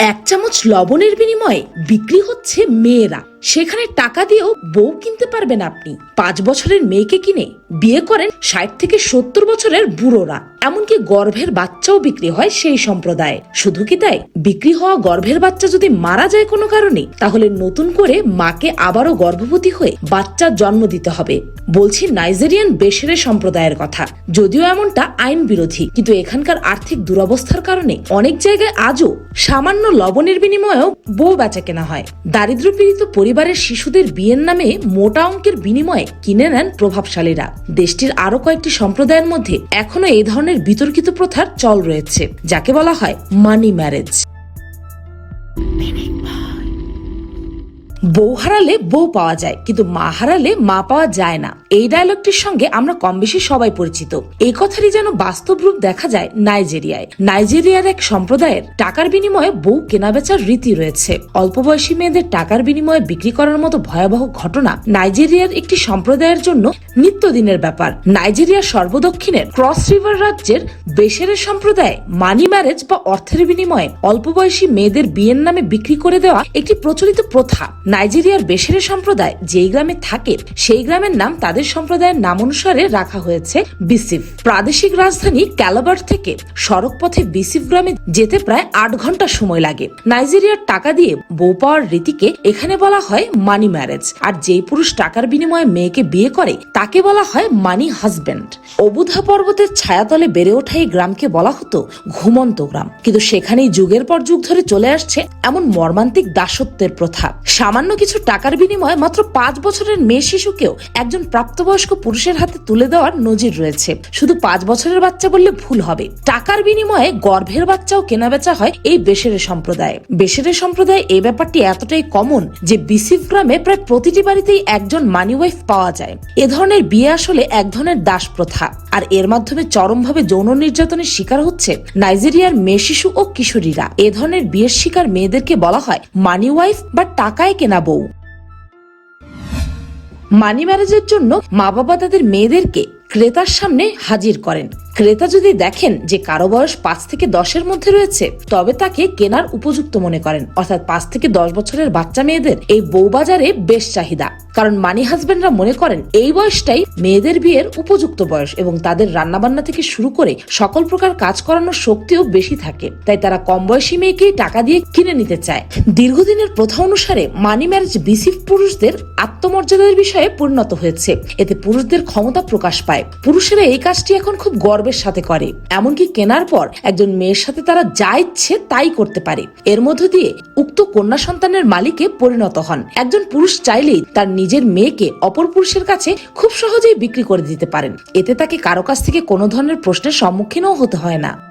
এক চামচ লবণের বিনিময়ে বিক্রি হচ্ছে মেয়েরা। সেখানে টাকা দিয়েও বউ কিনতে পারবেন আপনি। পাঁচ বছরের মেয়েকে কিনে বিয়ে করেন ষাট থেকে সত্তর বছরের বুড়োরা। এমনকি গর্ভের বাচ্চাও বিক্রি হয় সেই সম্প্রদায়ে। শুধু কি তাই? বিক্রি হওয়া গর্ভের বাচ্চা যদি মারা যায় কোনো কারণে, তাহলে নতুন করে মাকে আবারও গর্ভবতী হয়ে বাচ্চার জন্ম দিতে হবে। বলছি নাইজেরিয়ান বেসেরে সম্প্রদায়ের কথা। যদিও এমনটা আইন বিরোধী, কিন্তু এখানকার আর্থিক দুরবস্থার কারণে অনেক জায়গায় আজও সামান্য লবণের বিনিময়েও বউ বেচা কেনা হয়। দারিদ্র্যপীড়িত পরিবারের শিশুদের বিয়ের নামে মোটা অঙ্কের বিনিময়ে কিনে নেন প্রভাবশালীরা। দেশটির আরও কয়েকটি সম্প্রদায়ের মধ্যে এখনও এই ধরনের বিতর্কিত প্রথার চল রয়েছে, যাকে বলা হয় মানি ম্যারেজ বউ হারালে বউ পাওয়া যায়, কিন্তু মা হারালে মা পাওয়া যায় না। এই ডায়লগটির সঙ্গে আমরা কম বেশি সবাই পরিচিত। এই কথারই যেন বাস্তব রূপ দেখা যায় নাইজেরিয়ায়। নাইজেরিয়ার এক সম্প্রদায়ের টাকার বিনিময়ে বউ কেনাবেচার রীতি রয়েছে। অল্প বয়সী মেয়েদের টাকার বিনিময়ে বিক্রি করার মতো ভয়াবহ ঘটনা নাইজেরিয়ার একটি সম্প্রদায়ের জন্য নিত্যদিনের ব্যাপার। নাইজেরিয়ার সর্বদক্ষিণের ক্রস রিভার রাজ্যের বেসেরের সম্প্রদায় মানি ম্যারেজ বা অর্থের বিনিময়ে অল্প বয়সী মেয়েদের বিয়ের নামে বিক্রি করে দেওয়া একটি প্রচলিত প্রথা। নাইজেরিয়ার বেসেরে সম্প্রদায় যেই গ্রামে থাকে, সেই গ্রামের নাম তাদের সম্প্রদায়ের নাম অনুসারে রাখা হয়েছে বিসিফ। প্রাদেশিক রাজধানী ক্যালাবার থেকে সড়ক পথে বিসিফ গ্রামে যেতে প্রায় আট ঘণ্টা সময় লাগে। নাইজেরিয়ার টাকা দিয়ে বউ পাওয়ার রীতিকে এখানে বলা হয় মানি ম্যারেজ। আর যেই পুরুষ টাকার বিনিময়ে মেয়েকে বিয়ে করে, তাকে বলা হয় মানি হাজবেন্ড অবুধা পর্বতের ছায়াতলে বেড়ে ওঠা এই গ্রামকে বলা হতো ঘুমন্ত গ্রাম। কিন্তু সেখানেই যুগের পর যুগ ধরে চলে আসছে এমন মর্মান্তিক দাসত্বের প্রথা। সামান্য কিছু টাকার বিনিময়ে মাত্র পাঁচ বছরের মেয়ে শিশুকেও একজন প্রাপ্তবয়স্ক পুরুষের হাতে তুলে দেওয়ার নজির রয়েছে। শুধু পাঁচ বছরের বাচ্চা বললে ভুল হবে। টাকার বিনিময়ে গর্ভের বাচ্চাও কেনাবেচা হয় এই বেসেরে সম্প্রদায়ে। বেসেরে সম্প্রদায়ে এই ব্যাপারটি এতটাই কমন যে বিসিফ গ্রামে প্রায় প্রতিটি বাড়িতেই একজন মানি ওয়াইফ পাওয়া যায়। এ ধরনের বিয়ে আসলে এক ধরনের দাস প্রথা আর এর মাধ্যমে চরমভাবে যৌন নির্যাতনের শিকার হচ্ছে নাইজেরিয়ার মেয়ে শিশু ও কিশোরীরা। এ ধরনের বিয়ের শিকার মেয়েদেরকে বলা হয় মানি ওয়াইফ বা টাকায় বউ মানি ম্যারেজের জন্য মা বাবা তাদের মেয়েদেরকে ক্রেতার সামনে হাজির করেন। ক্রেতা যদি দেখেন যে কারও বয়স পাঁচ থেকে দশের মধ্যে রয়েছে, তবে তাকে কেনার উপযুক্ত মনে করেন। অর্থাৎ পাঁচ থেকে দশ বছরের বাচ্চা মেয়েদের এই বউবাজারে বেশ চাহিদা। কারণ মানি হাজবেন্ডরা মনে করেন এই বয়সটাই মেয়েদের বিয়ের উপযুক্ত বয়স এবং তাদের রান্নাবান্না থেকে শুরু করে সকল প্রকার কাজ করানোর শক্তিও বেশি থাকে। তাই তারা কম বয়সী মেয়েকেই টাকা দিয়ে কিনে নিতে চায়। দীর্ঘদিনের প্রথা অনুসারে মানি ম্যারেজ বিসিফ পুরুষদের আত্মমর্যাদার বিষয়ে পরিণত হয়েছে। এতে পুরুষদের ক্ষমতা প্রকাশ পায়। পুরুষেরা এই কাজটি এখন খুব গর্বের সাথে করে। এমনকি কেনার পর একজন মেয়ের সাথে তারা যা ইচ্ছে তাই করতে পারে। এর মধ্য দিয়ে উক্ত কন্যা সন্তানের মালিকে পরিণত হন। একজন পুরুষ চাইলেই তার নিজের মেয়েকে অপর পুরুষের কাছে খুব সহজেই বিক্রি করে দিতে পারেন। এতে তাকে কারও কাছ থেকে কোনো ধরনের প্রশ্নের সম্মুখীনও হতে হয় না।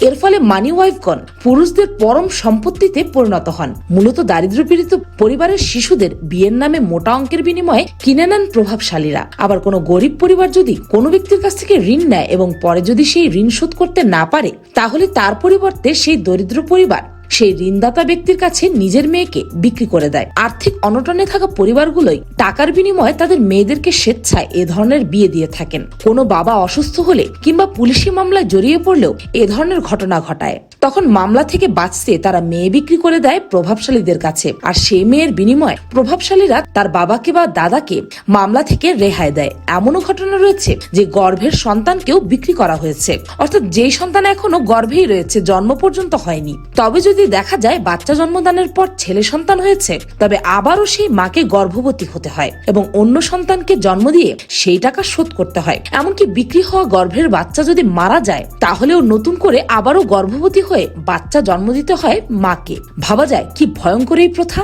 এর ফলে মানি ওয়াইফগণ পুরুষদের পরম সম্পত্তিতে পরিণত হন। মূলত দারিদ্র্যপীড়িত পরিবারের শিশুদের বিয়ের নামে মোটা অঙ্কের বিনিময়ে কিনে নেন প্রভাবশালীরা। আবার কোনো গরিব পরিবার যদি কোনো ব্যক্তির কাছ থেকে ঋণ নেয় এবং পরে যদি সেই ঋণ শোধ করতে না পারে, তাহলে তার পরিবর্তে সেই দরিদ্র পরিবার সেই ঋণদাতা ব্যক্তির কাছে নিজের মেয়েকে বিক্রি করে দেয়। আর্থিক অনটনে থাকা পরিবারগুলোই টাকার বিনিময়ে তাদের মেয়েদেরকে স্বেচ্ছায় এ ধরনের বিয়ে দিয়ে থাকেন। কোনো বাবা অসুস্থ হলে কিংবা পুলিশি মামলায় জড়িয়ে পড়লেও এ ধরনের ঘটনা ঘটায়। তখন মামলা থেকে বাঁচতে তারা মেয়ে বিক্রি করে দেয় প্রভাবশালীদের কাছে। আর সেই মেয়ের বিনিময়ে প্রভাবশালীরা তার বাবাকে বা দাদাকে মামলা থেকে রেহাই দেয়। এমনও ঘটনা রয়েছে যে গর্ভের সন্তানকেও বিক্রি করা হয়েছে। অর্থাৎ যেই সন্তান এখনও গর্ভেই রয়েছে, জন্ম পর্যন্ত হয়নি। তবে যদি দেখা যায় বাচ্চা জন্মদানের পর ছেলে সন্তান হয়েছে, তবে আবারও সেই মাকে গর্ভবতী হতে হয় এবং অন্য সন্তানকে জন্ম দিয়ে সেই টাকা শোধ করতে হয়। এমনকি বিক্রি হওয়া গর্ভের বাচ্চা যদি মারা যায়, তাহলেও নতুন করে আবারও গর্ভবতী হয়ে বাচ্চা জন্ম দিতে হয় মাকে। ভাবা যায় কি ভয়ঙ্কর এই প্রথা?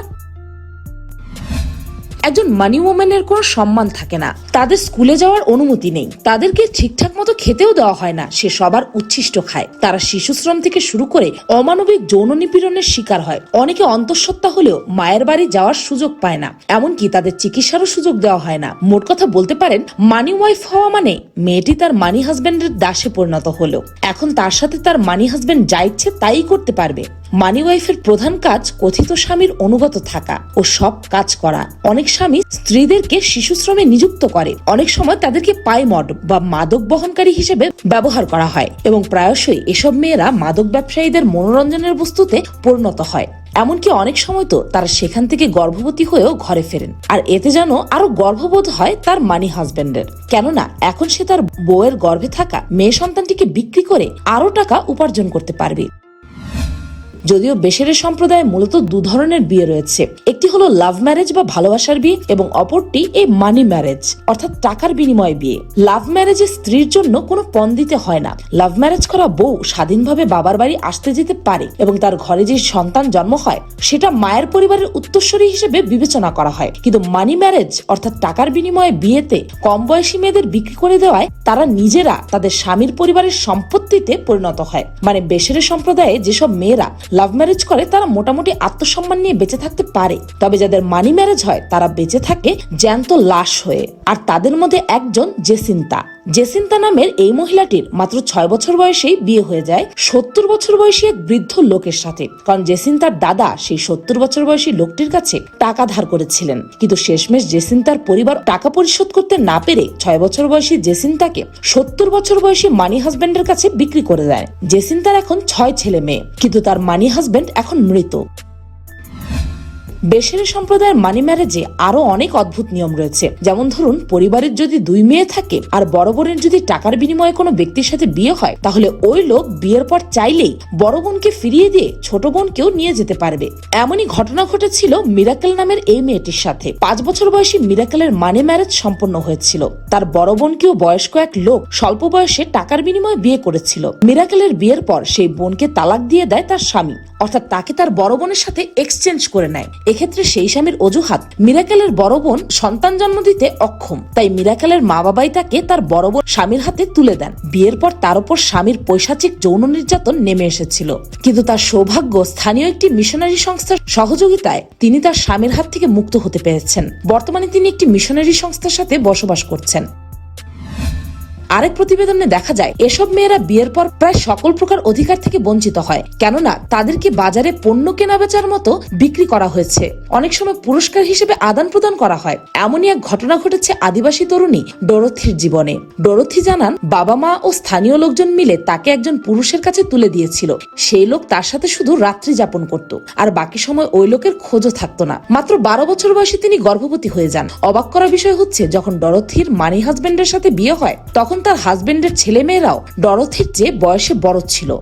একজন মানি ওম্যানের কোনো সম্মান থাকে না। তাদের স্কুলে যাওয়ার অনুমতি নেই। তাদেরকে ঠিকঠাক মতো খেতেও দেওয়া হয় না। সে সবার উচ্ছিষ্ট খায়। তারা শিশু শ্রম থেকে শুরু করে অমানবিক যৌন নিপীড়নের শিকার হয়। অনেকে অন্তঃসত্ত্বা হলেও মায়ের বাড়ি যাওয়ার সুযোগ পায় না। এমনকি তাদের চিকিৎসারও সুযোগ দেওয়া হয় না। মোট কথা বলতে পারেন মানি ওয়াইফ হওয়া মানে মেয়েটি তার মানি হাজবেন্ডের দাসে পরিণত হলো। এখন তার সাথে তার মানি হাজবেন্ড যা ইচ্ছে তাই করতে পারবে। মানি ওয়াইফের প্রধান কাজ কথিত স্বামীর অনুগত থাকা ও সব কাজ করা। অনেক স্বামী স্ত্রীদেরকে শিশু শ্রমে নিযুক্ত করে। অনেক সময় তাদেরকে পাই মড বা মাদক বহনকারী হিসেবে ব্যবহার করা হয় এবং প্রায়শই এসব মেয়েরা মাদক ব্যবসায়ীদের মনোরঞ্জনের বস্তুতে পরিণত হয়। এমনকি অনেক সময় তো তারা সেখান থেকে গর্ভবতী হয়েও ঘরে ফেরেন। আর এতে যেন আরও গর্ভবোধ হয় তার মানি হাজবেন্ডের। কেননা এখন সে তার বউয়ের গর্ভে থাকা মেয়ে সন্তানটিকে বিক্রি করে আরও টাকা উপার্জন করতে পারবে। যদিও বেশেরে সম্প্রদায়ে মূলত দু ধরনের বিয়ে রয়েছে। একটি হলো লাভ ম্যারেজ বা ভালোবাসার বিয়ে এবং অপরটি এই মানি ম্যারেজ অর্থাৎ টাকার বিনিময়ে বিয়ে। লাভ ম্যারেজে স্ত্রীর জন্য কোনো পণ দিতে হয় না। লাভ ম্যারেজ করা বউ স্বাধীনভাবে বাবার বাড়ি আসতে যেতে পারে এবং তার ঘরে যে সন্তান জন্ম হয়, সেটা মায়ের পরিবারের উত্তরসূরি হিসেবে বিবেচনা করা হয়। কিন্তু মানি ম্যারেজ অর্থাৎ টাকার বিনিময়ে বিয়েতে কম বয়সী মেয়েদের বিক্রি করে দেওয়ায় তারা নিজেরা তাদের স্বামীর পরিবারের সম্পত্তিতে পরিণত হয়। মানে বেসেরে সম্প্রদায়ে যেসব মেয়েরা লাভ ম্যারেজ করে, তারা মোটামুটি আত্মসম্মান নিয়ে বেঁচে থাকতে পারে। তবে যাদের মানি ম্যারেজ হয়, তারা বেঁচে থাকে জ্যান্ত লাশ হয়ে। আর তাদের মধ্যে একজন জেসিন্তা। জেসিন্তা নামের এই মহিলাটির মাত্র ছয় বছর বয়সেই বিয়ে হয়ে যায় সত্তর বছর বয়সী এক বৃদ্ধ লোকের সাথে। কারণ জেসিন্তার দাদা সেই সত্তর বছর বয়সী লোকটির কাছে টাকা ধার করেছিলেন। কিন্তু শেষমেশ জেসিন্তার পরিবার টাকা পরিশোধ করতে না পেরে ছয় বছর বয়সী জেসিন্তাকে সত্তর বছর বয়সী মানি হাজবেন্ডের কাছে বিক্রি করে দেয়। জেসিন্তার এখন ছয় ছেলে মেয়ে, কিন্তু তার মানি হাজবেন্ড এখন মৃত। বেসেরি সম্প্রদায়ের মানি ম্যারেজে আরও অনেক অদ্ভুত নিয়ম রয়েছে। যেমন ধরুন, পরিবারের যদি দুই মেয়ে থাকে আর বড় বোনের যদি টাকার বিনিময়ে কোনো ব্যক্তির সাথে বিয়ে হয়, তাহলে ওই লোক বিয়ের পর চাইলেই বড় বোনকে ফিরিয়ে দিয়ে ছোট বোনকেও নিয়ে যেতে পারবে। এমনই ঘটনা ঘটেছিল মিরাকেল নামের এই মেয়েটির সাথে। পাঁচ বছর বয়সী মিরাকেলের মানি ম্যারেজ সম্পন্ন হয়েছিল। তার বড় বোনকেও বয়স্ক এক লোক স্বল্প বয়সে টাকার বিনিময়ে বিয়ে করেছিল। মিরাকেলের বিয়ের পর সেই বোনকে তালাক দিয়ে দেয় তার স্বামী। অর্থাৎ তাকে তার বড় বোনের সাথে এক্সচেঞ্জ করে নেয়। এক্ষেত্রে সেই স্বামীর অজুহাত। মিরাকেলের বড় বোন সন্তান জন্ম দিতে অক্ষম। তাই মিরাকেলের মা বাবাই তাকে তার বড় বোন স্বামীর হাতে তুলে দেন। বিয়ের পর তার উপর স্বামীর পৈশাচিক যৌন নির্যাতন নেমে এসেছিল। কিন্তু তার সৌভাগ্য স্থানীয় একটি মিশনারি সংস্থার সহযোগিতায় তিনি তার স্বামীর হাত থেকে মুক্ত হতে পেরেছেন। বর্তমানে তিনি একটি মিশনারি সংস্থার সাথে বসবাস করছেন। আরেক প্রতিবেদনে দেখা যায়, এসব মেয়েরা বিয়ের পর প্রায় সকল প্রকার অধিকার থেকে বঞ্চিত হয়। কেননা তাদেরকে বাজারে পণ্য কেনা বেচার মতো বিক্রি করা হয়েছে। অনেক সময় পুরস্কার হিসেবে আদান প্রদান করা হয়। এমনই এক ঘটনা ঘটেছে আদিবাসী তরুণী ডরথির জীবনে। ডরথি জানান, বাবা মা ও স্থানীয় লোকজন মিলে তাকে একজন পুরুষের কাছে তুলে দিয়েছিল। সেই লোক তার সাথে শুধু রাত্রি যাপন করত, আর বাকি সময় ওই লোকের খোঁজও থাকতো না। মাত্র বারো বছর বয়সে তিনি গর্ভবতী হয়ে যান। অবাক করা বিষয় হচ্ছে, যখন ডরথির মানি হাজবেন্ডের সাথে বিয়ে হয়, তখন তার হাজবেন্ডের ছেলেমেয়েরাও ডরথির চেয়ে বয়সে বড় ছিল।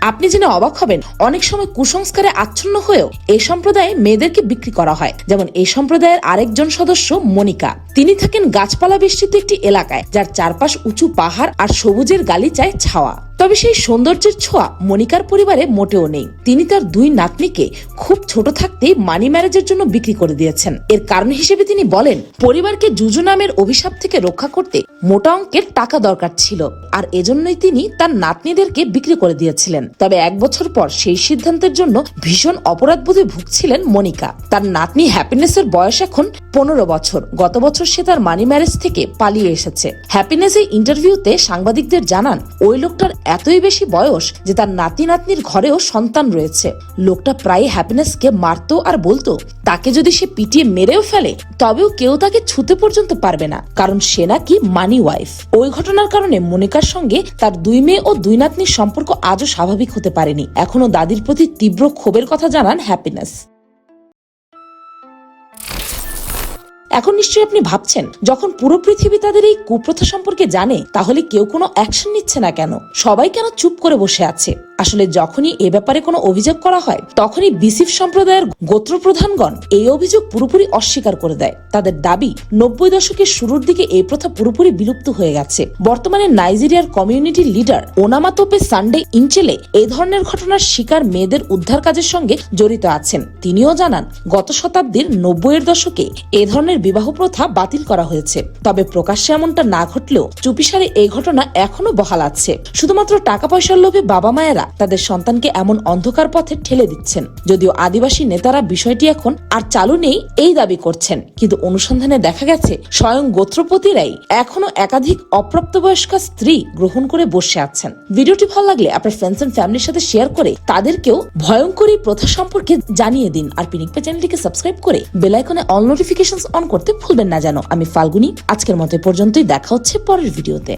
আপনি জেনে অবাক হবেন, অনেক সময় কুসংস্কারে আচ্ছন্ন হয়েও এ সম্প্রদায়ে মেয়েদেরকে বিক্রি করা হয়। যেমন এই সম্প্রদায়ের আরেকজন সদস্য মনিকা। তিনি থাকেন গাছপালা বেষ্টিত একটি এলাকায়, যার চারপাশ উঁচু পাহাড় আর সবুজের গালিচায় ছাওয়া। তবে সেই সৌন্দর্যের ছোঁয়া মনিকার পরিবারে মোটেও নেই। তিনি তার দুই নাতনিকে খুব ছোট থাকতেই মানি ম্যারেজের জন্য বিক্রি করে দিয়েছেন। এর কারণ হিসেবে তিনি বলেন, পরিবারকে জুজু নামের অভিশাপ থেকে রক্ষা করতে মোটা অঙ্কের টাকা দরকার ছিল, আর এজন্যই তিনি তার নাতনিদেরকে বিক্রি করে দিয়েছিলেন। তবে এক বছর পর সেই সিদ্ধান্তের জন্য ভীষণ অপরাধবোধে ভুগছিলেন মনিকা তার নাতনি হ্যাপিনেসের বয়স এখন পনেরো বছর। গত বছর সে তার মানি ম্যারেজ থেকে পালিয়ে এসেছে। হ্যাপিনেস এই ইন্টারভিউতে সাংবাদিকদের জানান, ওই লোকটার এতই বেশি বয়স যে তার নাতি নাতনির ঘরেও সন্তান রয়েছে। লোকটা প্রায় হ্যাপিনেসকে মারতো আর বলতো, তাকে যদি সে পিটিয়ে মেরেও ফেলে, তবেও কেউ তাকে ছুতে পর্যন্ত পারবে না, কারণ সে নাকি মানি ওয়াইফ ওই ঘটনার কারণে মনিকার সঙ্গে তার দুই মেয়ে ও দুই নাতনির সম্পর্ক আজও স্বাভাবিক হতে পারেনি। এখনও দাদির প্রতি তীব্র ক্ষোভের কথা জানান হ্যাপিনেস এখন নিশ্চয়ই আপনি ভাবছেন, যখন পুরো পৃথিবী তাদের এই কুপ্রথা সম্পর্কে জানে, তাহলে কেউ কোনো অ্যাকশন নিচ্ছে না কেন? সবাই কেন চুপ করে বসে আছে? আসলে যখনই এ ব্যাপারে কোনো অভিযোগ করা হয়, তখনই বিসিফ সম্প্রদায়ের গোত্রপ্রধানগণ এই অভিযোগ পুরোপুরি অস্বীকার করে দেয়। তাদের দাবি নব্বই দশকের শুরুর দিকে এই প্রথা পুরোপুরি বিলুপ্ত হয়ে গেছে। বর্তমানে নাইজেরিয়ার community leader Onomatope Sunday Inchele এই ধরনের ঘটনার শিকার মেয়েদের উদ্ধার কাজের সঙ্গে জড়িত আছেন। তিনিও জানান, গত শতাব্দীর নব্বইয়ের দশকে এ ধরনের বিবাহ প্রথা বাতিল করা হয়েছে। তবে প্রকাশ্যে এমনটা না ঘটলেও চুপিসারে এই ঘটনা এখনও বহাল আছে। শুধুমাত্র টাকা পয়সার লোভে বাবা মায়েরা তাদের সন্তানকে এমন অন্ধকার পথে ঠেলে দিচ্ছেন। যদিও আদিবাসী নেতারা বিষয়টি এখন আর চালু নেই এই দাবি করছেন। কিন্তু অনুসন্ধানে দেখা গেছে, স্বয়ং গোত্রপতিরাই এখনও একাধিক অপ্রাপ্তবয়স্কা স্ত্রী গ্রহণ করে বসে আছেন। ভিডিওটি ভালো লাগলে আপনার ফ্রেন্ডস এন্ড ফ্যামিলির সাথে শেয়ার করে তাদেরকেও ভয়ঙ্কর প্রথা সম্পর্কে জানিয়ে দিন। আর পিনিকপা চ্যানেলটিকে সাবস্ক্রাইব করে বেল আইকনে অল নোটিফিকেশন অন করতে ভুলবেন না যেন। আমি ফাল্গুনি, আজকের মতো পর্যন্তই। দেখা হচ্ছে পরের ভিডিওতে